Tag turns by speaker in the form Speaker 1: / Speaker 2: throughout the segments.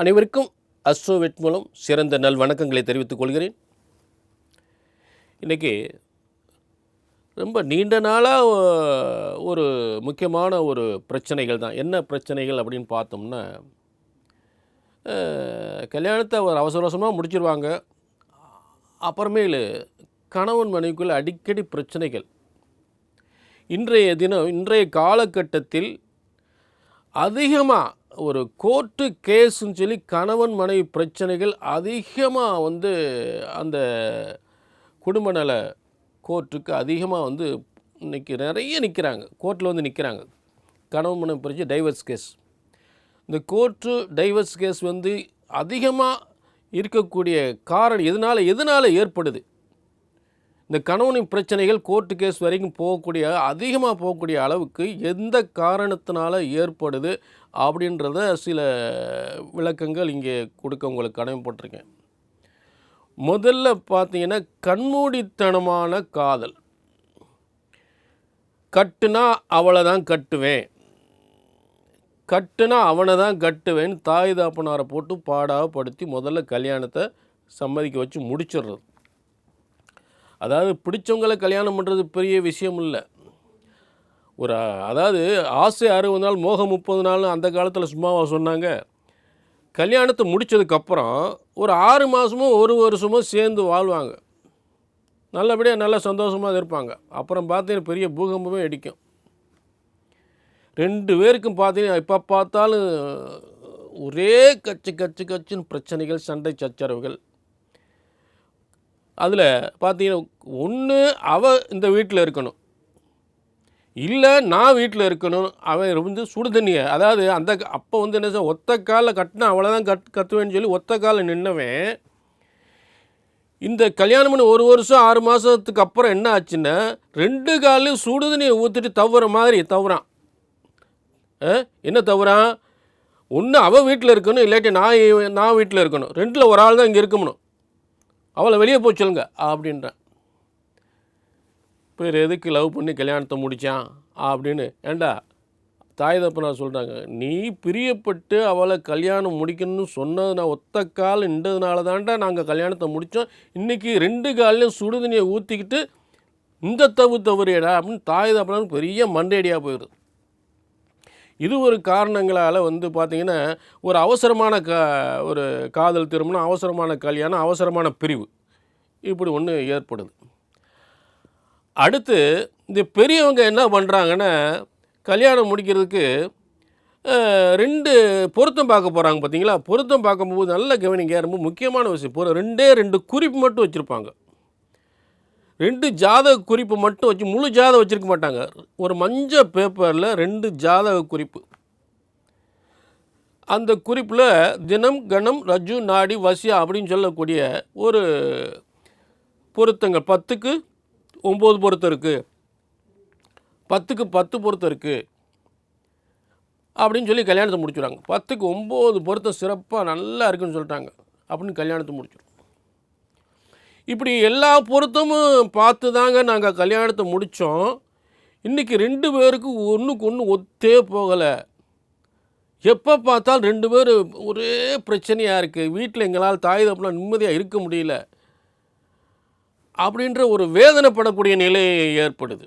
Speaker 1: அனைவருக்கும் அஸ்ட்ரோவெட் மூலம் சிறந்த நல் வணக்கங்களை தெரிவித்துக் கொள்கிறேன். இன்றைக்கி ரொம்ப நீண்ட நாளாக ஒரு முக்கியமான ஒரு பிரச்சனைகள் தான். என்ன பிரச்சனைகள் அப்படின்னு பார்த்தோம்னா கல்யாணத்தை ஒரு அவசர அவசரமாக முடிச்சிருவாங்க. அப்புறமேலு கணவன் மனைவிக்குள்ளே அடிக்கடி பிரச்சனைகள். இன்றைய தினம் இன்றைய காலகட்டத்தில் அதிகமாக ஒரு கோர்ட்டு கேஸுன்னு சொல்லி கணவன் மனைவி பிரச்சனைகள் அதிகமாக வந்து அந்த குடும்ப நல கோர்ட்டுக்கு அதிகமாக வந்து இன்னைக்கு நிறைய நிற்கிறாங்க கோர்ட்டில் வந்து நிற்கிறாங்க கணவன் மனைவி பிரச்சனை டைவர்ஸ் கேஸ் இந்த கோர்ட்டு டைவர்ஸ் கேஸ் வந்து அதிகமாக இருக்கக்கூடிய காரணம் எதனால் எதனால் ஏற்படுது? இந்த கணவனின் பிரச்சனைகள் கோர்ட்டு கேஸ் வரைக்கும் போகக்கூடிய அதிகமாக போகக்கூடிய அளவுக்கு எந்த காரணத்தினால ஏற்படுது அப்படின்றத சில விளக்கங்கள் இங்கே கொடுக்க உங்களுக்கு கடமைப்பட்டிருக்கேன் முதல்ல பார்த்தீங்கன்னா கண்மூடித்தனமான காதல். கட்டுனா அவளை தான் கட்டுவேன். கட்டுனா அவனை தான் கட்டுவேன்னு தாய் தாப்பனாரை போட்டு பாடாப்படுத்தி முதல்ல கல்யாணத்தை சம்மதிக்க வச்சு முடிச்சிடுறது. அதாவது பிடிச்சவங்களை கல்யாணம் பண்ணுறது பெரிய விஷயம் இல்லை. ஒரு அதாவது ஆசை அறுபது நாள் மோகம் முப்பது நாள் அந்த காலத்தில் சும்மாவா சொன்னாங்க. கல்யாணத்தை முடித்ததுக்கப்புறம் ஒரு ஆறு மாதமும் ஒரு வருஷமோ சேர்ந்து வாழ்வாங்க. நல்லபடியாக நல்லா சந்தோஷமாக இருப்பாங்க. அப்புறம் பார்த்தீங்கன்னா பெரிய பூகம்பமே அடிக்கும். ரெண்டு பேருக்கும் பார்த்தீங்கன்னா எப்போ பார்த்தாலும் ஒரே கச்சு கச்சு கச்சுன்னு பிரச்சனைகள் சண்டை சச்சரவுகள். அதில் பார்த்தீங்கன்னா ஒன்று அவ இந்த வீட்டில் இருக்கணும். இல்லை நான் வீட்டில் இருக்கணும். அவன் வந்து சுடு தண்ணியை அதாவது அந்த அப்போ வந்து என்ன சார் ஒத்த காலில் கட்டினா அவ்வளோதான் கட் கத்துவேன்னு சொல்லி ஒத்த காலில் நின்னவன் இந்த கல்யாணம் பண்ணி ஒரு வருஷம் ஆறு மாதத்துக்கு அப்புறம் என்ன ஆச்சுன்னா ரெண்டு காலையும் சுடு தண்ணியை ஊற்றிட்டு தவற மாதிரி தவறான். ஆ? என்ன தவறான்? ஒன்று அவள் வீட்டில் இருக்கணும் இல்லாட்டி நான் நான் வீட்டில் இருக்கணும். ரெண்டில் ஒரு ஆள் தான் இங்கே இருக்கணும். அவளை வெளியே போய் சொல்லுங்க அப்படின்றேன். பேர் எதுக்கு லவ் பண்ணி கல்யாணத்தை முடித்தான் அப்படின்னு. ஏண்டா தாய் தப்பனா சொல்கிறாங்க நீ பிரியப்பட்டு அவளை கல்யாணம் முடிக்கணும்னு சொன்னது நான் ஒத்த கால் நின்றதுனால தான்டா நாங்கள் கல்யாணத்தை முடித்தோம் இன்றைக்கி ரெண்டு காலையும் சுடுதண்ணியை ஊற்றிக்கிட்டு இந்த தவு தவறியடா அப்படின்னு தாய் தப்பனான்னு பெரிய மண்டையடியாக போயிடுது. இது ஒரு காரணங்களால் வந்து பார்த்திங்கன்னா ஒரு அவசரமான க ஒரு காதல் திருமணம் அவசரமான கல்யாணம் அவசரமான பிரிவு. இப்படி ஒன்று ஏற்படுது. அடுத்து இந்த பெரியவங்க என்ன பண்ணுறாங்கன்னா கல்யாணம் முடிக்கிறதுக்கு ரெண்டு பொருத்தம் பார்க்க போகிறாங்க பார்த்தீங்களா பொருத்தம் பார்க்கும்போது நல்ல கவனிங்க. ரொம்ப முக்கியமான விஷயம். போகிற ரெண்டே ரெண்டு குறிப்பு மட்டும் வச்சுருப்பாங்க. ரெண்டு ஜாதக குறிப்பு மட்டும் வச்சு முழு ஜாதகம் வச்சுருக்க மாட்டாங்க. ஒரு மஞ்சள் பேப்பரில் ரெண்டு ஜாதக குறிப்பு. அந்த குறிப்பில் தினம் கணம் ரஜு நாடி வசியா அப்படின்னு சொல்லக்கூடிய ஒரு பொருத்தங்கள். பத்துக்கு ஒம்பது பொருத்தம் இருக்குது பத்துக்கு பத்து பொருத்தம் இருக்குது அப்படின்னு சொல்லி கல்யாணத்தை முடிச்சுடுறாங்க. பத்துக்கு ஒம்பது பொருத்தம் சிறப்பாக நல்லா இருக்குன்னு சொல்லிட்டாங்க. அப்படின்னு கல்யாணத்தை முடிச்சிடும் இப்படி எல்லா பொருத்தமும் பார்த்து தாங்க நாங்கள் கல்யாணத்தை முடித்தோம் இன்றைக்கி ரெண்டு பேருக்கு ஒன்றுக்கு ஒன்று ஒத்தே போகலை. எப்போ பார்த்தாலும் ரெண்டு பேர் ஒரே பிரச்சனையாக இருக்குது வீட்டில் எங்களால் தாய் தப்புலாம் நிம்மதியாக இருக்க முடியல. அப்படின்ற ஒரு வேதனைப்படக்கூடிய நிலை ஏற்படுது.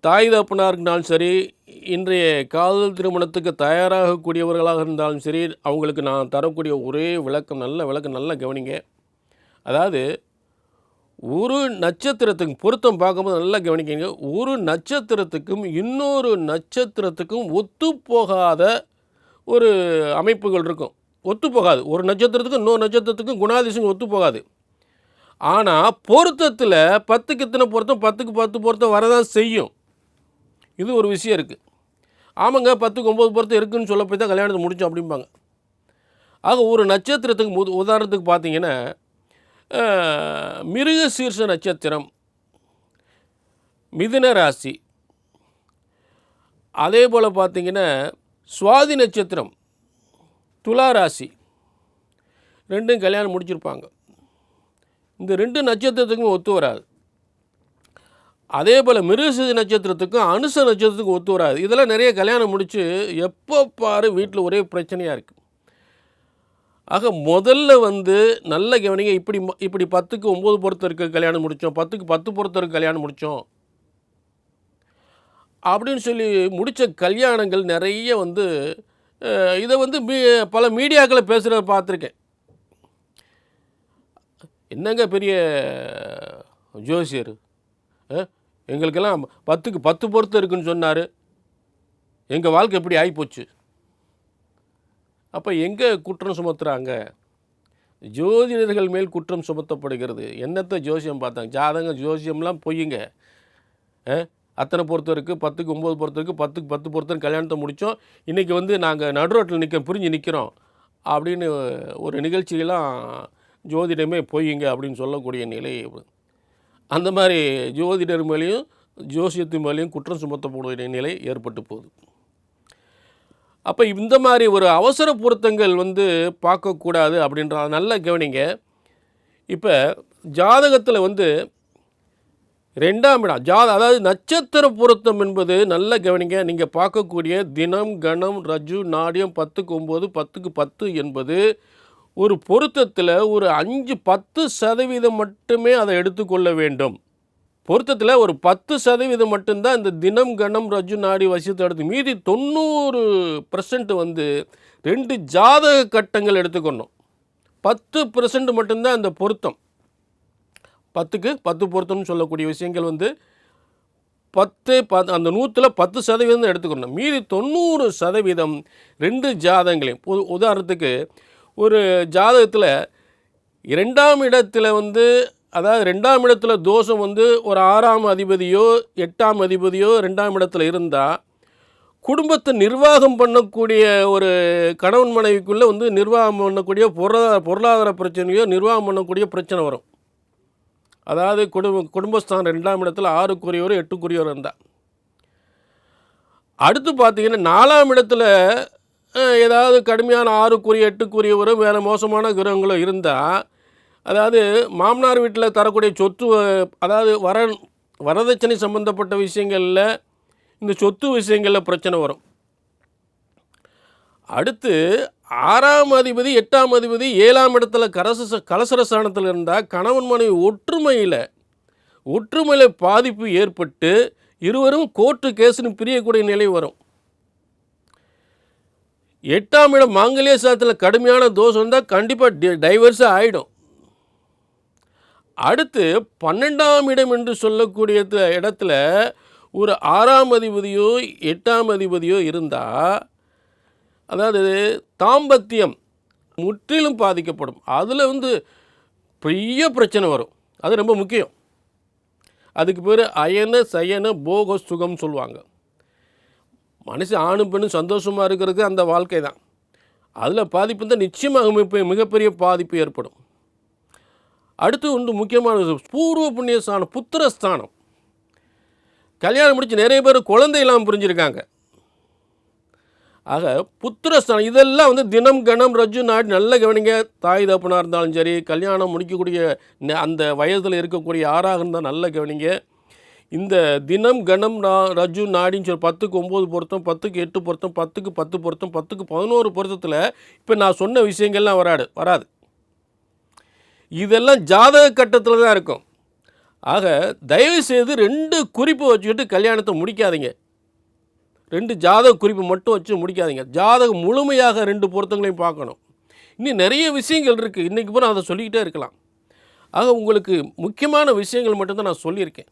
Speaker 1: தாய் தப்புனாக இருந்தாலும் சரி இன்றைய காதல் திருமணத்துக்கு தயாராகக்கூடியவர்களாக இருந்தாலும் சரி அவங்களுக்கு நான் தரக்கூடிய ஒரே விளக்கம் நல்ல விளக்கம் நல்லா கவனிங்க. அதாவது ஒரு நட்சத்திரத்துக்கு பொருத்தம் பார்க்கும்போது நல்லா கவனிக்கிங்க. ஒரு நட்சத்திரத்துக்கும் இன்னொரு நட்சத்திரத்துக்கும் ஒத்துப்போகாத ஒரு அமைப்புகள் இருக்கும். ஒத்துப்போகாது. ஒரு நட்சத்திரத்துக்கும் இன்னொரு நட்சத்திரத்துக்கும் குணாதிசயம் ஒத்துப்போகாது. ஆனால் பொருத்தத்தில் பத்துக்கு இத்தனை பொருத்தம்? பத்துக்கு பத்து பொருத்தம் வரதான் செய்யும். இது ஒரு விஷயம் இருக்குது ஆமாங்க பத்துக்கு ஒம்பது பொருத்தம் இருக்குதுன்னு சொல்ல போய் தான் கல்யாணத்தை முடித்தோம் அப்படிம்பாங்க. ஆக ஒரு நட்சத்திரத்துக்கு முது உதாரணத்துக்கு பார்த்தீங்கன்னா மிருக சீர்ஷ நட்சத்திரம் மிதுன ராசி. அதே போல் பார்த்தீங்கன்னா சுவாதி நட்சத்திரம் துலா ராசி. ரெண்டும் கல்யாணம் முடிச்சிருப்பாங்க. இந்த ரெண்டு நட்சத்திரத்துக்கும் ஒத்து வராது. அதே போல் மிருகசீதி நட்சத்திரத்துக்கும் அனுச நட்சத்திரத்துக்கும் ஒத்து வராது. இதெல்லாம் நிறைய கல்யாணம் முடித்து எப்போ பாரு வீட்டில் ஒரே பிரச்சனையாக இருக்குது ஆக முதல்ல வந்து நல்ல கவனிங்க. இப்படி ம- இப்படி பத்துக்கு ஒம்பது பொறுத்தருக்கு கல்யாணம் முடித்தோம் பத்துக்கு பத்து பொறுத்தருக்கு கல்யாணம் முடித்தோம் அப்படின்னு சொல்லி முடித்த கல்யாணங்கள் நிறைய வந்து இதை வந்து மீ பல மீடியாக்களை பேசுகிறத பார்த்துருக்கேன். என்னங்க பெரிய ஜோசியர்? எங்களுக்கெல்லாம் பத்துக்கு பத்து பொருத்தம் இருக்குன்னு சொன்னார். எங்கள் வாழ்க்கை எப்படி ஆகிப்போச்சு அப்போ எங்கே குற்றம் சுமத்துறாங்க? ஜோதிடர்கள் மேல் குற்றம் சுமத்தப்படுகிறது. என்னத்தை ஜோசியம் பார்த்தாங்க? ஜாதகம் ஜோசியம்லாம் பொய்யுங்க அத்தனை பொறுத்த இருக்குது பத்துக்கு ஒம்பது பொறுத்த இருக்குது பத்துக்கு பத்து பொறுத்தர் கல்யாணத்தை முடித்தோம் இன்றைக்கி வந்து நாங்கள் நடுரோட்டில் நிற்க பிரிஞ்சு நிற்கிறோம் அப்படின்னு ஒரு நிகழ்ச்சியெல்லாம் ஜோதிடமே பொய்யுங்க அப்படின்னு சொல்லக்கூடிய நிலை அந்த மாதிரி ஜோதிடர் மேலேயும் ஜோசியத்து மேலேயும் குற்றம் சுமத்தக்கூடிய நிலை ஏற்பட்டு போகுது. அப்போ இந்த மாதிரி ஒரு அவசர பொருத்தங்கள் வந்து பார்க்கக்கூடாது அப்படின்ற நல்ல கவனிங்க. இப்போ ஜாதகத்தில் வந்து ரெண்டாம் இடம் ஜாத அதாவது நட்சத்திர பொருத்தம் என்பது நல்ல கவனிங்க. நீங்கள் பார்க்கக்கூடிய தினம் கணம் ரஜு நாடியம் பத்துக்கு ஒம்பது பத்துக்கு பத்து என்பது ஒரு பொருத்தத்தில் ஒரு அஞ்சு பத்து சதவீதம் மட்டுமே அதை எடுத்துக்கொள்ள வேண்டும். பொருத்தத்தில் ஒரு பத்து சதவீதம் மட்டும்தான் இந்த தினம் கணம் ரஜு நாடி வசித்து எடுத்து மீதி தொண்ணூறு பர்சன்ட் வந்து ரெண்டு ஜாதக கட்டங்கள் எடுத்துக்கணும் பத்து பர்சன்ட் மட்டும்தான் இந்த பொருத்தம். பத்துக்கு பத்து பொருத்தம்னு சொல்லக்கூடிய விஷயங்கள் வந்து பத்து பத் அந்த நூற்றில் பத்து சதவீதம் தான் எடுத்துக்கணும் மீதி தொண்ணூறு சதவீதம் ரெண்டு ஜாதகங்களையும். உ- உதாரணத்துக்கு ஒரு ஜாதகத்தில் இரண்டாம் இடத்துல வந்து அதாவது ரெண்டாம் இடத்துல தோஷம் வந்து ஒரு ஆறாம் அதிபதியோ எட்டாம் அதிபதியோ ரெண்டாம் இடத்துல இருந்தால் குடும்பத்தை நிர்வாகம் பண்ணக்கூடிய ஒரு கணவன் மனைவிக்குள்ளே வந்து நிர்வாகம் பண்ணக்கூடிய பொருளாதார பொருளாதார பிரச்சனையோ நிர்வாகம் பண்ணக்கூடிய பிரச்சனை வரும். அதாவது குடும்ப குடும்பஸ்தான் ரெண்டாம் இடத்துல ஆறுக்குரியவர் எட்டுக்குரியவர் இருந்தால் அடுத்து பார்த்தீங்கன்னா நாலாம் இடத்துல ஏதாவது கடுமையான ஆறுக்குரிய எட்டுக்குரியவரும் வேறு மோசமான கிரகங்களோ இருந்தால் அதாவது மாமனார் வீட்டில் தரக்கூடிய சொத்து அதாவது வர வரதட்சணை சம்பந்தப்பட்ட விஷயங்களில் இந்த சொத்து விஷயங்களில் பிரச்சனை வரும். அடுத்து ஆறாம் அதிபதி எட்டாம் அதிபதி ஏழாம் இடத்துல கரச கலசரசானத்தில் இருந்தால் கணவன் மனைவி ஒற்றுமையில் ஒற்றுமையில் பாதிப்பு ஏற்பட்டு இருவரும் கோர்ட்டு கேஸுன்னு பிரியக்கூடிய நிலை வரும். எட்டாம் இடம் மாங்கல்ய சாதத்தில் கடுமையான தோஷம் இருந்தால் கண்டிப்பாக டைவர்ஸாக ஆகிடும் அடுத்து பன்னெண்டாம் இடம் என்று சொல்லக்கூடிய இடத்துல ஒரு ஆறாம் அதிபதியோ எட்டாம் அதிபதியோ இருந்தால் அதாவது தாம்பத்தியம் முற்றிலும் பாதிக்கப்படும். அதில் வந்து பெரிய பிரச்சனை வரும். அது ரொம்ப முக்கியம். அதுக்கு பேர் அயன சயன போக சுகம் சொல்லுவாங்க. மனுஷன் ஆணும் பெண்ணும் சந்தோஷமாக இருக்கிறது அந்த வாழ்க்கை தான். அதில் பாதிப்பு தான் நிச்சயமாக மிகப்பெரிய பாதிப்பு ஏற்படும். அடுத்து வந்து முக்கியமான பூர்வ புண்ணிய ஸ்தானம் புத்திர ஸ்தானம். கல்யாணம் முடிச்சு நிறைய பேர் குழந்தை இல்லாமல் புரிஞ்சிருக்காங்க. ஆக புத்திரஸ்தானம் இதெல்லாம் வந்து தினம் கணம் ரஜு நாடு நல்ல கவனிங்க. தாய் தப்புனாக இருந்தாலும் சரி கல்யாணம் முடிக்கக்கூடிய அந்த வயதில் இருக்கக்கூடிய ஆறாக இருந்தால் நல்ல கவனிங்க. இந்த தினம் கணம் நா- ரஜு நாடின்னு சொல்லி பத்துக்கு ஒம்பது பொருத்தம் பத்துக்கு எட்டு பொருத்தம் பத்துக்கு பத்து பொருத்தம் பத்துக்கு பதினோரு பொருத்தத்தில் இப்போ நான் சொன்ன விஷயங்கள்லாம் வராது வராது. இதெல்லாம் ஜாதக கட்டத்தில் தான் இருக்கும். ஆக தயவு செய்து ரெண்டு குறிப்பு வச்சுக்கிட்டு கல்யாணத்தை முடிக்காதீங்க. ரெண்டு ஜாதக குறிப்பு மட்டும் வச்சு முடிக்காதீங்க. ஜாதகம் முழுமையாக ரெண்டு பொருத்தங்களையும் பார்க்கணும். இன்னும் நிறைய விஷயங்கள் இருக்குது இன்றைக்கி பூரா அதை சொல்லிக்கிட்டே இருக்கலாம். ஆக உங்களுக்கு முக்கியமான விஷயங்கள் மட்டும்தான் நான் சொல்லியிருக்கேன்.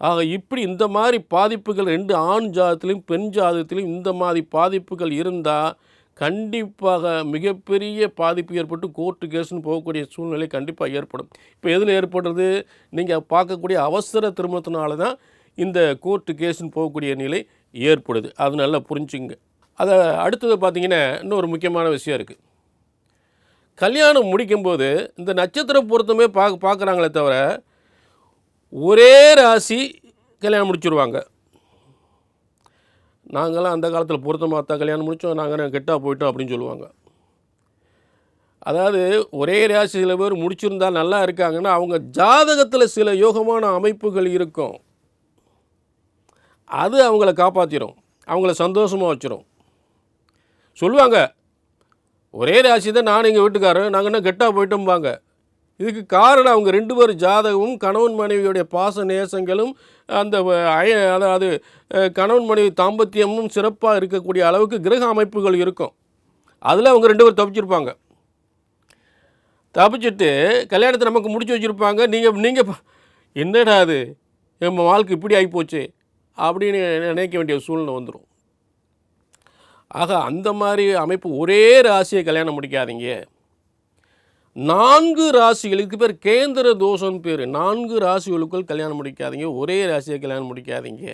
Speaker 1: ஆக இப்படி இந்த மாதிரி பாதிப்புகள் ரெண்டு ஆண் ஜாதத்திலையும் பெண் ஜாதத்துலேயும் இந்த மாதிரி பாதிப்புகள் இருந்தால் கண்டிப்பாக மிகப்பெரிய பாதிப்பு ஏற்பட்டு கோர்ட்டு கேஸ்னு போகக்கூடிய சூழ்நிலை கண்டிப்பாக ஏற்படும். இப்போ எதில் ஏற்படுறது? நீங்கள் பார்க்கக்கூடிய அவசர திருமணத்தினால தான் இந்த கோர்ட்டு கேஸ்னு போகக்கூடிய நிலை ஏற்படுது. அது நல்லா புரிஞ்சுங்க அதை அடுத்தது பார்த்தீங்கன்னா இன்னொரு முக்கியமான விஷயம் இருக்குது கல்யாணம் முடிக்கும்போது இந்த நட்சத்திர பொருத்தமே பார்க்க பார்க்குறாங்களே தவிர ஒரே ராசி கல்யாணம் முடிச்சுருவாங்க. நாங்களாம் அந்த காலத்தில் பொருத்தமாக தான் கல்யாணம் முடித்தோம் நாங்கள் கெட்டாக போயிட்டோம் அப்படின்னு சொல்லுவாங்க. அதாவது ஒரே ராசி சில பேர் முடிச்சிருந்தா நல்லா இருக்காங்கன்னா அவங்க ஜாதகத்தில் சில யோகமான அமைப்புகள் இருக்கும். அது அவங்கள காப்பாற்றிடும் அவங்கள சந்தோஷமாக வச்சிடும் சொல்லுவாங்க ஒரே ராசி தான் நான் எங்கள் வீட்டுக்காரர் நாங்கள் என்ன கெட்டாக போயிட்டோம்பாங்க. இதுக்கு காரணம் அவங்க ரெண்டு பேரும் ஜாதகமும் கணவன் மனைவியுடைய பாச நேசங்களும் அந்த அய அதாவது கணவன் மனைவி தாம்பத்தியமும் சிறப்பாக இருக்கக்கூடிய அளவுக்கு கிரக அமைப்புகள் இருக்கும். அதில் அவங்க ரெண்டு பேரும் தப்பிச்சிருப்பாங்க. தப்பிச்சிட்டு கல்யாணத்தை நமக்கு முடிச்சு வச்சுருப்பாங்க. நீங்கள் நீங்கள் என்னடா அது? நம்ம வாழ்க்கை இப்படி ஆகிப்போச்சு அப்படின்னு நினைக்க வேண்டிய சூழ்நிலை வந்துடும் ஆக அந்த மாதிரி அமைப்பு ஒரே ராசியை கல்யாணம் முடிக்காதீங்க. நான்கு ராசிகளுக்கு பேர் கேந்திர தோஷம் பேர். நான்கு ராசிகளுக்குள் கல்யாணம் முடிக்காதீங்க ஒரே ராசியை கல்யாணம் முடிக்காதீங்க.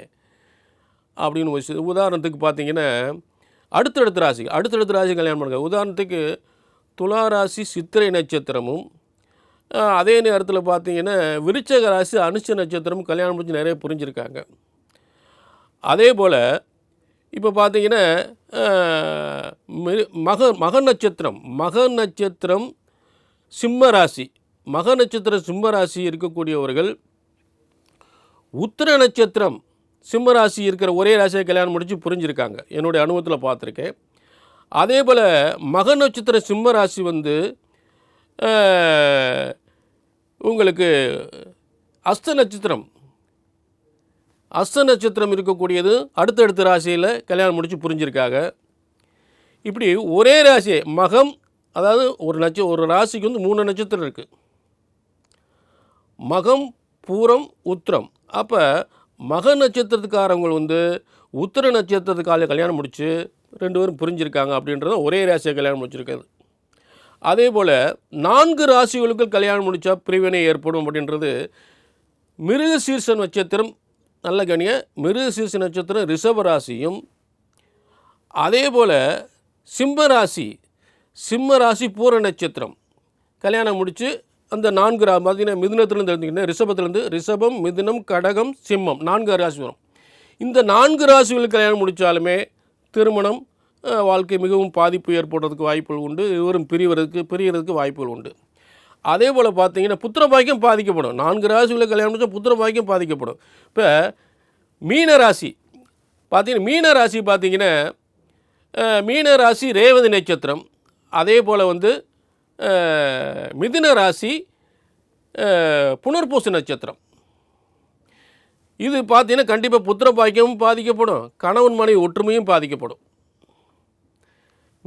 Speaker 1: அப்படின்னு ஒரு உதாரணத்துக்கு பார்த்தீங்கன்னா அடுத்தடுத்த ராசி அடுத்தடுத்த ராசி கல்யாணம் பண்ணுங்க. உதாரணத்துக்கு துலா ராசி சித்திரை நட்சத்திரமும் அதே நேரத்தில் பார்த்தீங்கன்னா விருச்சக ராசி அனுஷ நட்சத்திரமும் கல்யாணம் முடிச்சு நிறைய புரிஞ்சிருக்காங்க. அதே போல் இப்போ பார்த்தீங்கன்னா மக மக நட்சத்திரம் மக நட்சத்திரம் சிம்ம ராசி. மக நட்சத்திர சிம்ம ராசி இருக்கக்கூடியவர்கள் உத்திர நட்சத்திரம் சிம்ம ராசி இருக்கிற ஒரே ராசியை கல்யாணம் முடிச்சு புரிஞ்சிருக்காங்க. என்னுடைய அனுபவத்தில் பார்த்துருக்கேன். அதே போல் மக நட்சத்திர சிம்ம ராசி வந்து உங்களுக்கு அஸ்த நட்சத்திரம். அஸ்த நட்சத்திரம் இருக்கக்கூடியது அடுத்தடுத்த ராசியில் கல்யாணம் முடிச்சு புரிஞ்சிருக்காங்க. இப்படி ஒரே ராசி மகம் அதாவது ஒரு நட்ச ஒரு ராசிக்கு வந்து மூணு நட்சத்திரம் இருக்குது மகம் பூரம் உத்திரம். அப்போ மக நட்சத்திரத்துக்காரவங்க வந்து உத்திர நட்சத்திரத்துக்கால கல்யாணம் முடித்து ரெண்டு பேரும் புரிஞ்சிருக்காங்க அப்படின்றத ஒரே ராசியை கல்யாணம் முடிச்சிருக்காது அதே போல் நான்கு ராசிகளுக்கு கல்யாணம் முடித்தா பிரிவினை ஏற்படும் அப்படின்றது மிருக சீர்ஷ நட்சத்திரம் நல்ல கணிய மிருக சீர்ஷ நட்சத்திரம் ரிஷப ராசியும். அதே போல் சிம்ம ராசி சிம்ம ராசி பூர நட்சத்திரம். கல்யாணம் முடித்து அந்த நான்கு ரா பார்த்தீங்கன்னா மிதுனத்துலேருந்து எடுத்துக்கிட்டேன் ரிஷபத்துலேருந்து ரிஷபம் மிதுனம் கடகம் சிம்மம் நான்கு ராசி வரும். இந்த நான்கு ராசிகளுக்கு கல்யாணம் முடித்தாலுமே திருமணம் வாழ்க்கை மிகவும் பாதிப்பு ஏற்படுறதுக்கு வாய்ப்புகள் உண்டு. இருவரும் பிரிவதற்கு பிரியறதுக்கு வாய்ப்புகள் உண்டு. அதே போல் பார்த்தீங்கன்னா புத்திர பாக்கியம் பாதிக்கப்படும். நான்கு ராசிகளை கல்யாணம் முடிச்சா புத்திர பாக்கியம் பாதிக்கப்படும். இப்போ மீன ராசி. பார்த்தீங்கன்னா மீன ராசி பார்த்தீங்கன்னா மீன ராசி ரேவதி நட்சத்திரம். அதே போல் வந்து மிதுன ராசி புனர்பூச நட்சத்திரம். இது பார்த்தீங்கன்னா கண்டிப்பாக புத்திர பாக்கியமும் பாதிக்கப்படும் கணவன் மனைவி ஒற்றுமையும் பாதிக்கப்படும்.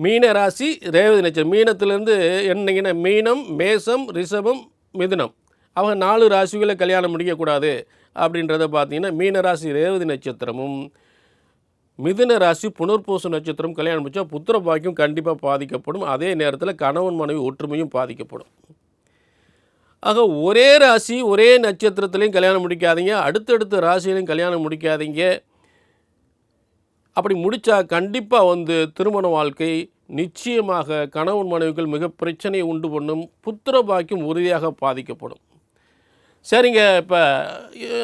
Speaker 1: மீன ராசி ரேவதி நட்சத்திரம். மீனத்திலேருந்து என்னங்கன்னா மீனம் மேசம் ரிஷபம் மிதுனம். அவங்க நாலு ராசிகளை கல்யாணம் முடிக்கக்கூடாது அப்படின்றத பார்த்தீங்கன்னா மீன ராசி ரேவதி நட்சத்திரமும் மிதுன ராசி புனர்பூச நட்சத்திரம் கல்யாணம் வச்சா புத்திர பாக்கியம் கண்டிப்பாக பாதிக்கப்படும். அதே நேரத்தில் கணவன் மனைவி ஒற்றுமையும் பாதிக்கப்படும். ஆக ஒரே ராசி ஒரே நட்சத்திரத்துலேயும் கல்யாணம் முடிக்காதீங்க. அடுத்தடுத்த ராசியிலையும் கல்யாணம் முடிக்காதீங்க. அப்படி முடித்தா கண்டிப்பாக வந்து திருமண வாழ்க்கை நிச்சயமாக கணவன் மனைவிகள் மிக பிரச்சனையை உண்டு பண்ணும். புத்திர பாக்கியம் உறுதியாக பாதிக்கப்படும். சரிங்க இப்போ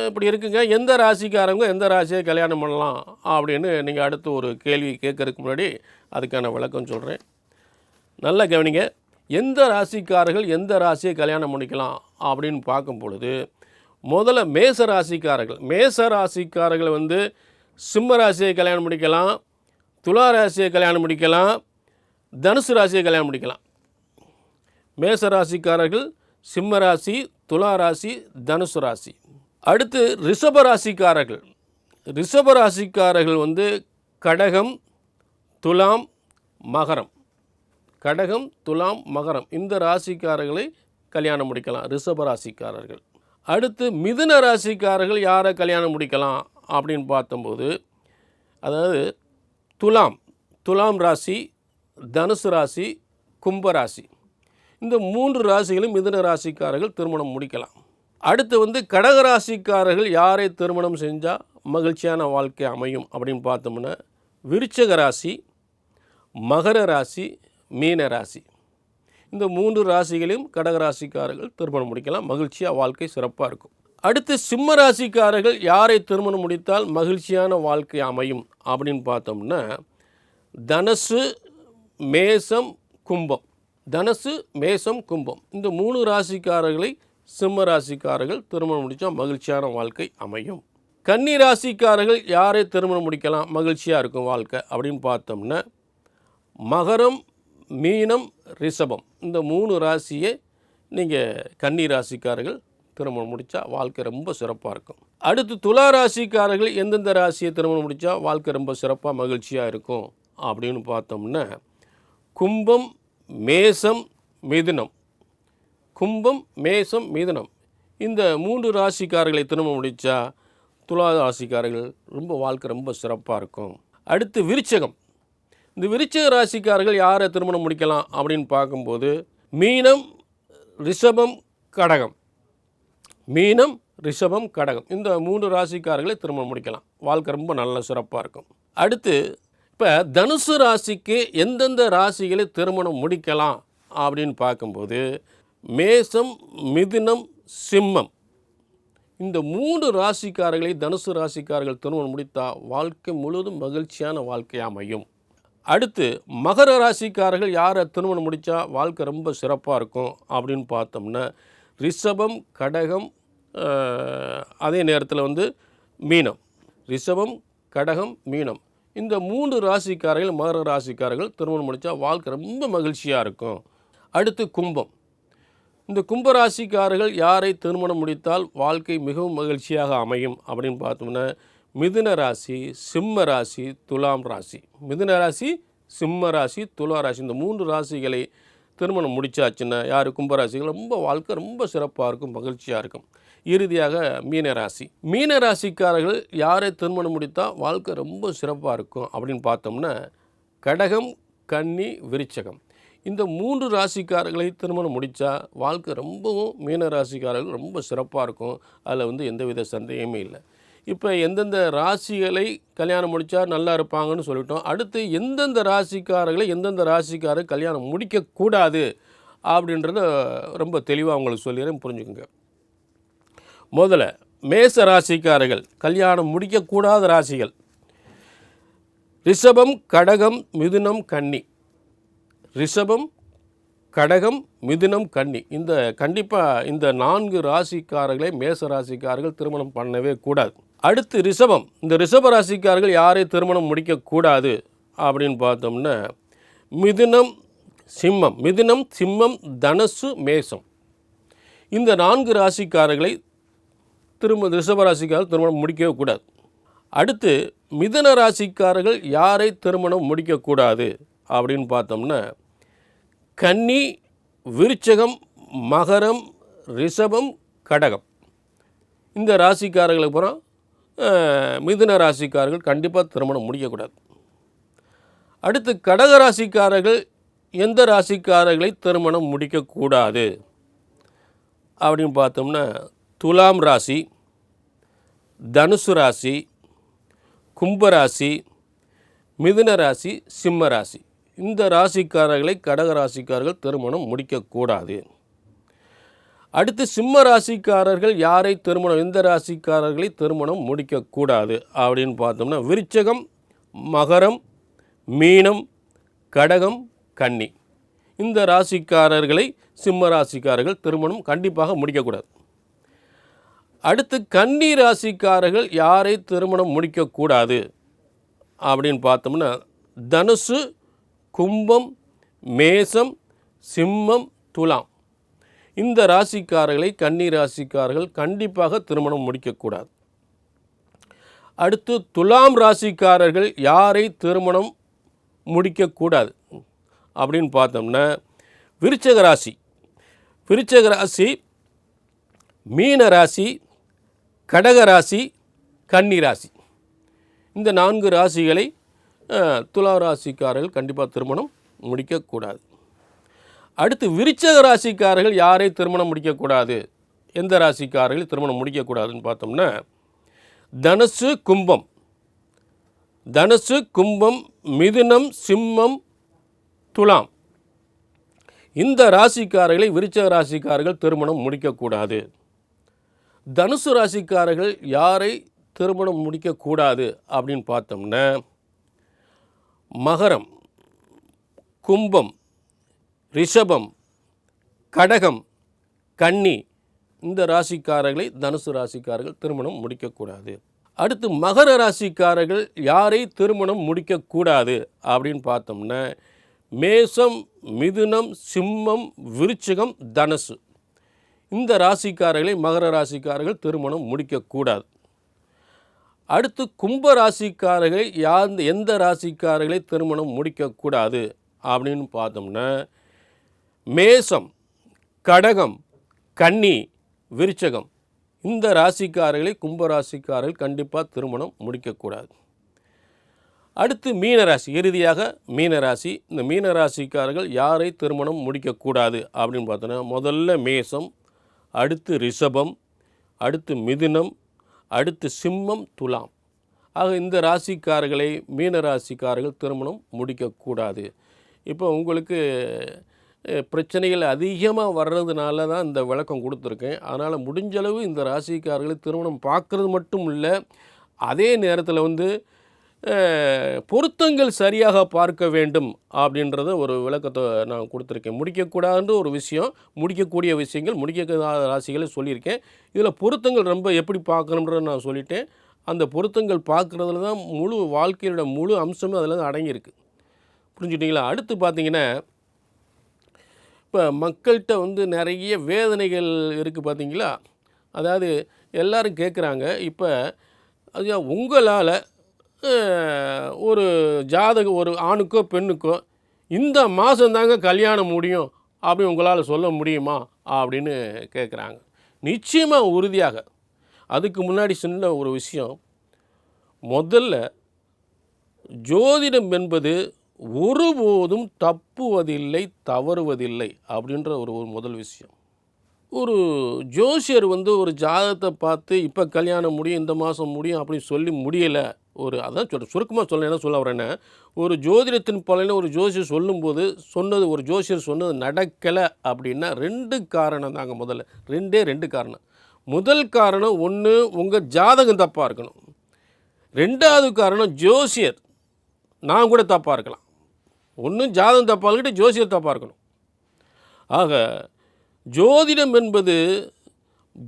Speaker 1: இப்படி இருக்குங்க. எந்த ராசிக்காரங்க எந்த ராசியை கல்யாணம் பண்ணலாம் அப்படின்னு நீங்கள் அடுத்து ஒரு கேள்வி கேட்கறதுக்கு முன்னாடி அதுக்கான விளக்கம் சொல்கிறேன் நல்லா கவனிங்க. எந்த ராசிக்காரர்கள் எந்த ராசியை கல்யாணம் பண்ணிக்கலாம் அப்படின்னு பார்க்கும் பொழுது முதல்ல மேச ராசிக்காரர்கள் மேச ராசிக்காரர்கள் வந்து சிம்ம ராசியை கல்யாணம் முடிக்கலாம் துலா ராசியை கல்யாணம் முடிக்கலாம் தனுசு ராசியை கல்யாணம் முடிக்கலாம் மேச ராசிக்காரர்கள் சிம்ம ராசி துலா ராசி தனுசு ராசி. அடுத்து ரிஷப ராசிக்காரர்கள். ரிஷப ராசிக்காரர்கள் வந்து கடகம் துலாம் மகரம். கடகம் துலாம் மகரம் இந்த ராசிக்காரர்களை கல்யாணம் முடிக்கலாம் ரிஷப ராசிக்காரர்கள். அடுத்து மிதுன ராசிக்காரர்கள் யாரை கல்யாணம் முடிக்கலாம் அப்படின்னு பார்த்தம்போது அதாவது துலாம் துலாம் ராசி தனுசு ராசி கும்பராசி இந்த மூன்று ராசிகளும் மிதன ராசிக்காரர்கள் திருமணம் முடிக்கலாம். அடுத்து வந்து கடக ராசிக்காரர்கள் யாரை திருமணம் செஞ்சால் மகிழ்ச்சியான வாழ்க்கை அமையும் அப்படின்னு பார்த்தோம்னா விருச்சக ராசி மகர ராசி மீன ராசி. இந்த மூன்று ராசிகளையும் கடக ராசிக்காரர்கள் திருமணம் முடிக்கலாம். மகிழ்ச்சியாக வாழ்க்கை சிறப்பாக இருக்கும். அடுத்து சிம்ம ராசிக்காரர்கள் யாரை திருமணம் முடித்தால் மகிழ்ச்சியான வாழ்க்கை அமையும் அப்படின்னு பார்த்தோம்னா தனசு மேசம் கும்பம். தனசு மேசம் கும்பம். இந்த மூணு ராசிக்காரர்களை சிம்ம ராசிக்காரர்கள் திருமணம் முடித்தா மகிழ்ச்சியான வாழ்க்கை அமையும். கன்னி ராசிக்காரர்கள் யாரை திருமணம் முடிக்கலாம்? மகிழ்ச்சியாக இருக்கும் வாழ்க்கை. அப்படின்னு பார்த்தோம்னா மகரம் மீனம் ரிஷபம். இந்த மூணு ராசியை நீங்கள் கன்னி ராசிக்காரர்கள் திருமணம் முடித்தா வாழ்க்கை ரொம்ப சிறப்பாக இருக்கும். அடுத்து துலா ராசிக்காரர்கள் எந்தெந்த ராசியை திருமணம் முடித்தா வாழ்க்கை ரொம்ப சிறப்பாக மகிழ்ச்சியாக இருக்கும்? அப்படின்னு பார்த்தோம்னா கும்பம் மேசம் மிதுனம். கும்பம் மேசம் மிதுனம். இந்த மூன்று ராசிக்காரர்களை திருமணம் முடித்தா துலா ராசிக்காரர்கள் ரொம்ப வாழ்க்கை ரொம்ப சிறப்பாக இருக்கும். அடுத்து விருச்சகம். இந்த விருச்சக ராசிக்காரர்கள் யாரை திருமணம் முடிக்கலாம் அப்படின்னு பார்க்கும்போது மீனம் ரிஷபம் கடகம். மீனம் ரிஷபம் கடகம். இந்த மூன்று ராசிக்காரர்களை திருமணம் முடிக்கலாம். வாழ்க்கை ரொம்ப நல்ல சிறப்பாக இருக்கும். அடுத்து இப்போ தனுசு ராசிக்கு எந்தெந்த ராசிகளை திருமணம் முடிக்கலாம் அப்படின்னு பார்க்கும்போது மேசம் மிதுனம் சிம்மம். இந்த மூன்று ராசிக்காரர்களை தனுசு ராசிக்காரர்கள் திருமணம் முடித்தால் வாழ்க்கை முழுவதும் மகிழ்ச்சியான வாழ்க்கை அமையும். அடுத்து மகர ராசிக்காரர்கள் யாரை திருமணம் முடித்தா வாழ்க்கை ரொம்ப சிறப்பாக இருக்கும் அப்படின்னு பார்த்தோம்னா ரிஷபம் கடகம் அதே நேரத்தில் வந்து மீனம். ரிஷபம் கடகம் மீனம். இந்த மூன்று ராசிக்காரர்கள் மகர ராசிக்காரர்கள் திருமணம் முடித்தா வாழ்க்கை ரொம்ப மகிழ்ச்சியாக இருக்கும். அடுத்து கும்பம். இந்த கும்பராசிக்காரர்கள் யாரை திருமணம் முடித்தால் வாழ்க்கை மிகவும் மகிழ்ச்சியாக அமையும் அப்படின்னு பார்த்தோம்னா மிதுன ராசி சிம்ம ராசி துலாம் ராசி. மிதுன ராசி சிம்ம ராசி துலா ராசி. இந்த மூன்று ராசிகளை திருமணம் முடித்தாச்சுன்னா யார் கும்பராசிகள் ரொம்ப வாழ்க்கை ரொம்ப சிறப்பாக இருக்கும் மகிழ்ச்சியாக இருக்கும். இறுதியாக மீன ராசி மீன ராசிக்காரர்கள் யாரை திருமணம் முடித்தால் வாழ்க்கை ரொம்ப சிறப்பாக இருக்கும் அப்படின்னு பார்த்தோம்னா கடகம் கன்னி விருச்சகம். இந்த மூன்று ராசிக்காரர்களை திருமணம் முடித்தா வாழ்க்கை ரொம்பவும் மீன ராசிக்காரர்கள் ரொம்ப சிறப்பாக இருக்கும். அதில் வந்து எந்தவித சந்தேகமே இல்லை. இப்போ எந்தெந்த ராசிகளை கல்யாணம் முடித்தா நல்லா இருப்பாங்கன்னு சொல்லிட்டோம். அடுத்து எந்தெந்த ராசிக்காரர்களை எந்தெந்த ராசிக்காரர் கல்யாணம் முடிக்கக்கூடாது அப்படின்றத ரொம்ப தெளிவாக உங்களுக்கு சொல்லிடுறேன். புரிஞ்சுக்கோங்க. முதல்ல மேச ராசிக்காரர்கள் கல்யாணம் முடிக்கக்கூடாத ராசிகள். ரிஷபம் கடகம் மிதுனம் கன்னி. ரிஷபம் கடகம் மிதுனம் கன்னி. இந்த கண்டிப்பாக இந்த நான்கு ராசிக்காரர்களை மேச ராசிக்காரர்கள் திருமணம் பண்ணவே கூடாது. அடுத்து ரிஷபம். இந்த ரிஷப ராசிக்காரர்கள் யாரை திருமணம் முடிக்கக்கூடாது அப்படின்னு பார்த்தோம்னா மிதுனம் சிம்மம். மிதுனம் சிம்மம் தனசு மேசம். இந்த நான்கு ராசிக்காரர்களை திரும்ப ரிஷப ராசிக்காரர்கள் திருமணம் முடிக்கவே கூடாது. அடுத்து மிதன ராசிக்காரர்கள் யாரை திருமணம் முடிக்கக்கூடாது அப்படின்னு பார்த்தோம்னா கன்னி விருச்சகம் மகரம் ரிஷபம் கடகம். இந்த ராசிக்காரர்களுக்கு அப்புறம் மிதுன ராசிக்காரர்கள் கண்டிப்பாக திருமணம் முடிக்கக்கூடாது அடுத்து கடக ராசிக்காரர்கள் எந்த ராசிக்காரர்களை திருமணம் முடிக்கக்கூடாது அப்படின்னு பார்த்தோம்னா துலாம் ராசி தனுசு ராசி கும்பராசி மிதுன ராசி சிம்ம ராசி. இந்த ராசிக்காரர்களை கடக ராசிக்காரர்கள் திருமணம் முடிக்கக்கூடாது. அடுத்து சிம்ம ராசிக்காரர்கள் யாரை திருமணம் எந்த ராசிக்காரர்களை திருமணம் முடிக்கக்கூடாது அப்படின்னு பார்த்தோம்னா விருச்சகம் மகரம் மீனம் கடகம் கன்னி. இந்த ராசிக்காரர்களை சிம்ம ராசிக்காரர்கள் திருமணம் கண்டிப்பாக முடிக்கக்கூடாது. அடுத்து கன்னி ராசிக்காரர்கள் யாரை திருமணம் முடிக்கக்கூடாது? அப்படின்னு பார்த்தோம்னா தனுசு கும்பம் மேசம் சிம்மம் துலாம். இந்த ராசிக்காரர்களை கன்னி ராசிக்காரர்கள் கண்டிப்பாக திருமணம் முடிக்கக்கூடாது. அடுத்து துலாம் ராசிக்காரர்கள் யாரை திருமணம் முடிக்கக்கூடாது? அப்படின்னு பார்த்தோம்னா விருச்சக ராசி. விருச்சக ராசி மீன ராசி கடக ராசி கன்னி ராசி. இந்த நான்கு ராசிகளை துலா ராசிக்காரர்கள் கண்டிப்பாக திருமணம் முடிக்கக்கூடாது. அடுத்து விருச்சக ராசிக்காரர்கள் யாரை திருமணம் முடிக்கக்கூடாது? எந்த ராசிக்காரர்கள் திருமணம் முடிக்கக்கூடாதுன்னு பார்த்தோம்னா தனுசு கும்பம். தனுசு கும்பம் மிதுனம் சிம்மம் துலாம். இந்த ராசிக்காரர்களை விருச்சக ராசிக்காரர்கள் திருமணம் முடிக்கக்கூடாது. தனுசு ராசிக்காரர்கள் யாரை திருமணம் முடிக்கக்கூடாது அப்படின்னு பார்த்தோம்னா மகரம் கும்பம் ரிஷபம் கடகம் கன்னி இந்த ராசிக்காரர்களை தனுசு ராசிக்காரர்கள் திருமணம் முடிக்கக்கூடாது. அடுத்து மகர ராசிக்காரர்கள் யாரை திருமணம் முடிக்கக்கூடாது அப்படின்னு பார்த்தோம்னா மேசம் மிதுனம் சிம்மம் விருச்சிகம் தனுசு. இந்த ராசிக்காரர்களை மகர ராசிக்காரர்கள் திருமணம் முடிக்கக்கூடாது. அடுத்து கும்ப ராசிக்காரர்களை யார் எந்த ராசிக்காரர்களை திருமணம் முடிக்கக்கூடாது அப்படின்னு பார்த்தோம்னா மேசம் கடகம் கன்னி விருச்சகம் இந்த ராசிக்காரர்களை கும்ப ராசிக்காரர்கள் கண்டிப்பாக திருமணம் முடிக்கக்கூடாது. அடுத்து மீனராசி இறுதியாக மீனராசி இந்த மீனராசிக்காரர்கள் யாரை திருமணம் முடிக்கக்கூடாது அப்படின்னு பார்த்தோன்னா முதல்ல மேசம் அடுத்து ரிஷபம் அடுத்து மிதுனம் அடுத்து சிம்மம் துலாம். ஆக இந்த ராசிக்காரர்களை மீன ராசிக்காரர்கள் திருமணம் முடிக்கக்கூடாது. இப்போ உங்களுக்கு பிரச்சனைகள் அதிகமாக வர்றதுனால தான் இந்த விளக்கம் கொடுத்துருக்கேன். அதனால் முடிஞ்சளவு இந்த ராசிக்காரர்களை திருமணம் பார்க்குறது மட்டும் இல்லை அதே நேரத்தில் வந்து பொருத்தங்கள் சரியாக பார்க்க வேண்டும் அப்படின்றத ஒரு விளக்கத்தை நான் கொடுத்துருக்கேன். முடிக்கக்கூடாதுன்ற ஒரு விஷயம் முடிக்கக்கூடிய விஷயங்கள் முடிக்கக்கூடாத ராசிகளை சொல்லியிருக்கேன். இதில் பொருத்தங்கள் ரொம்ப எப்படி பார்க்கணுன்றத நான் சொல்லிட்டேன். அந்த பொருத்தங்கள் பார்க்குறதுல தான் முழு வாழ்க்கையோட முழு அம்சமும் அதில் தான் அடங்கியிருக்கு. புரிஞ்சுட்டிங்களா அடுத்து பார்த்தீங்கன்னா இப்போ மக்கள்கிட்ட வந்து நிறைய வேதனைகள் இருக்குது பார்த்தீங்களா? அதாவது எல்லாரும் கேட்குறாங்க இப்போ அது உங்களால் ஒரு ஜாதக ஒரு ஆணுக்கோ பெண்ணுக்கோ இந்த மாதந்தாங்க கல்யாணம் முடியும் அப்படி உங்களால் சொல்ல முடியுமா? அப்படின்னு கேட்குறாங்க நிச்சயமாக உறுதியாக. அதுக்கு முன்னாடி சின்ன ஒரு விஷயம். முதல்ல ஜோதிடம் என்பது ஒருபோதும் தப்புவதில்லை தவறுவதில்லை அப்படின்ற ஒரு ஒரு முதல் விஷயம். ஒரு ஜோசியர் வந்து ஒரு ஜாதகத்தை பார்த்து இப்போ கல்யாணம் முடியும் இந்த மாதம் முடியும் அப்படின்னு சொல்லி முடியலை. ஒரு அதான் சொல்ல சுருக்கமாக சொல்ல என்ன சொல்ல வரேன்னா ஒரு ஜோதிடத்தின் பலன ஒரு ஜோசியர் சொல்லும்போது சொன்னது ஒரு ஜோசியர் சொன்னது நடக்கலை அப்படின்னா ரெண்டு காரணம் தாங்க முதல்ல. ரெண்டே ரெண்டு காரணம். முதல் காரணம் ஒன்று உங்கள் ஜாதகம் தப்பாக இருக்கணும். ரெண்டாவது காரணம் ஜோசியர். நான் கூட தப்பாக இருக்கலாம். ஒன்றும் ஜாதகம் தப்பாக இருக்கட்டும் ஜோசியர் தப்பாக இருக்கணும். ஆக ஜோதிடம் என்பது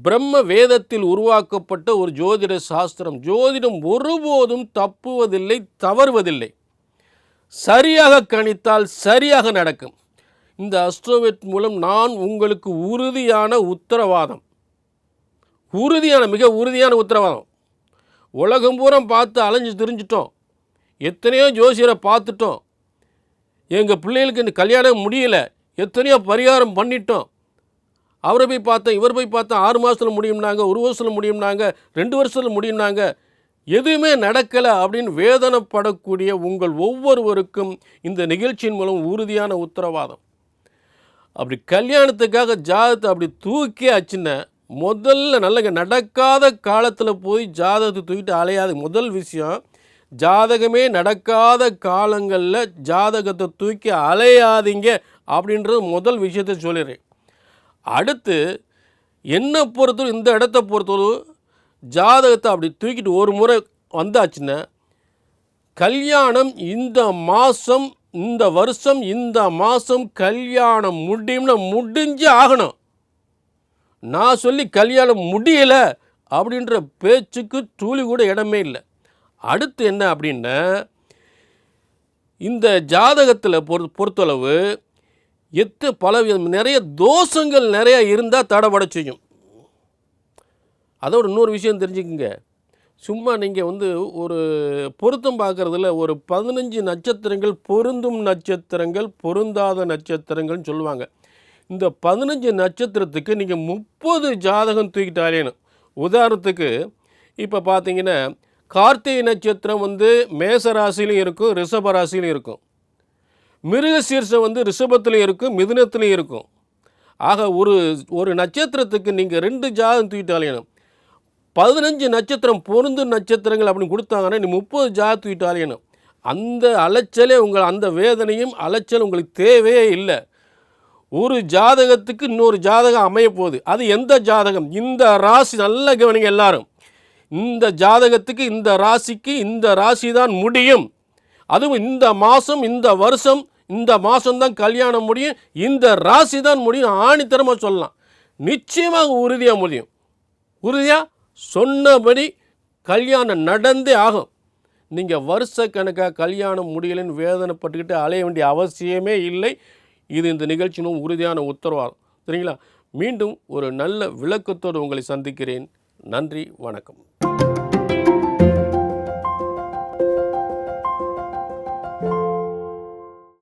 Speaker 1: பிரம்ம வேதத்தில் உருவாக்கப்பட்ட ஒரு ஜோதிட சாஸ்திரம். ஜோதிடம் ஒருபோதும் தப்புவதில்லை தவறுவதில்லை. சரியாக கணித்தால் சரியாக நடக்கும். இந்த அஸ்ட்ரோவேட் மூலம் நான் உங்களுக்கு உறுதியான உத்தரவாதம். உறுதியான மிக உறுதியான உத்தரவாதம். உலகம் பூரம் பார்த்து அலைஞ்சு தெரிஞ்சிட்டோம். எத்தனையோ ஜோசியரை பார்த்துட்டோம். எங்கள் பிள்ளைகளுக்கு இந்த கல்யாணம் முடியல. எத்தனையோ பரிகாரம் பண்ணிட்டோம். அவரை போய் பார்த்தேன் இவர் போய் பார்த்தேன் ஆறு மாதத்தில் முடியும்னாங்க ஒரு வருஷத்தில் முடியும்னாங்க ரெண்டு வருஷத்தில் முடியும்னாங்க. எதுவுமே நடக்கலை அப்படின்னு வேதனைப்படக்கூடிய உங்கள் ஒவ்வொருவருக்கும் இந்த நிகழ்ச்சியின் மூலம் உறுதியான உத்தரவாதம். அப்படி கல்யாணத்துக்காக ஜாதகத்தை அப்படி தூக்கி ஆச்சுன்னா முதல்ல நல்லங்க நடக்காத காலத்தில் போய் ஜாதகத்தை தூக்கிட்டு அலையாது. முதல் விஷயம் ஜாதகமே நடக்காத காலங்களில் ஜாதகத்தை தூக்கி அலையாதீங்க அப்படின்றது முதல் விஷயத்தை சொல்லிடுறேன். அடுத்து என்னை பொறுத்தவரை இந்த இடத்த பொறுத்தவரை ஜாதகத்தை அப்படி தூக்கிட்டு ஒரு முறை வந்தாச்சுன்னா கல்யாணம் இந்த மாதம் இந்த வருஷம் இந்த மாதம் கல்யாணம் முடியும்னா முடிஞ்சு ஆகணும். நான் சொல்லி கல்யாணம் முடியலை அப்படின்ற பேச்சுக்கு தூளி கூட இடமே இல்லை. அடுத்து என்ன அப்படின்னா இந்த ஜாதகத்தில் பொறு பொறுத்தளவு எத்து பல நிறைய தோஷங்கள் நிறைய இருந்தால் தடபட செய்யும். அதோட இன்னொரு விஷயம் தெரிஞ்சுக்குங்க. சும்மா நீங்கள் வந்து ஒரு பொருத்தம் பார்க்குறதுல ஒரு பதினஞ்சு நட்சத்திரங்கள் பொருந்தும் நட்சத்திரங்கள் பொருந்தாத நட்சத்திரங்கள்னு சொல்லுவாங்க. இந்த பதினஞ்சு நட்சத்திரத்துக்கு நீங்கள் முப்பது ஜாதகம் தூக்கிட்டு அலையணும். உதாரணத்துக்கு இப்போ பார்த்தீங்கன்னா கார்த்திகை நட்சத்திரம் வந்து மேச ராசிலையும் இருக்கும் ரிஷப ராசிலையும் இருக்கும். மிருக சீர்ஷம் வந்து ரிஷபத்துலேயும் இருக்கும் மிதுனத்துலையும் இருக்கும். ஆக ஒரு ஒரு நட்சத்திரத்துக்கு நீங்கள் ரெண்டு ஜாதகம் தூக்கிட்டு அலையணும். பதினஞ்சு நட்சத்திரம் பொருந்தும் நட்சத்திரங்கள் அப்படின்னு கொடுத்தாங்கன்னா நீ முப்பது ஜாதகம் தூக்கிட்டு அலையணும். அந்த அலைச்சலே உங்கள் அந்த வேதனையும் அலைச்சல் உங்களுக்கு தேவையே இல்லை. ஒரு ஜாதகத்துக்கு இன்னொரு ஜாதகம் அமைய போகுது. அது எந்த ஜாதகம்? இந்த ராசி நல்ல கவனிங்க எல்லாரும். இந்த ஜாதகத்துக்கு இந்த ராசிக்கு இந்த ராசி தான் முடியும். அதுவும் இந்த மாதம் இந்த வருஷம் இந்த மாதம்தான் கல்யாணம் முடியும் இந்த ராசி தான் முடியும் ஆணித்தரமாக சொல்லலாம். நிச்சயமாக உறுதியாக முடியும். உறுதியாக சொன்னபடி கல்யாணம் நடந்தே ஆகும். நீங்கள் வருஷக்கணக்காக கல்யாணம் முடியலைன்னு வேதனைப்பட்டுக்கிட்டு அலைய வேண்டிய அவசியமே இல்லை. இது இந்த நிகழ்ச்சியினும் உறுதியான உத்தரவாதம். சரிங்களா? மீண்டும் ஒரு நல்ல விளக்கத்தோடு உங்களை சந்திக்கிறேன். நன்றி வணக்கம்.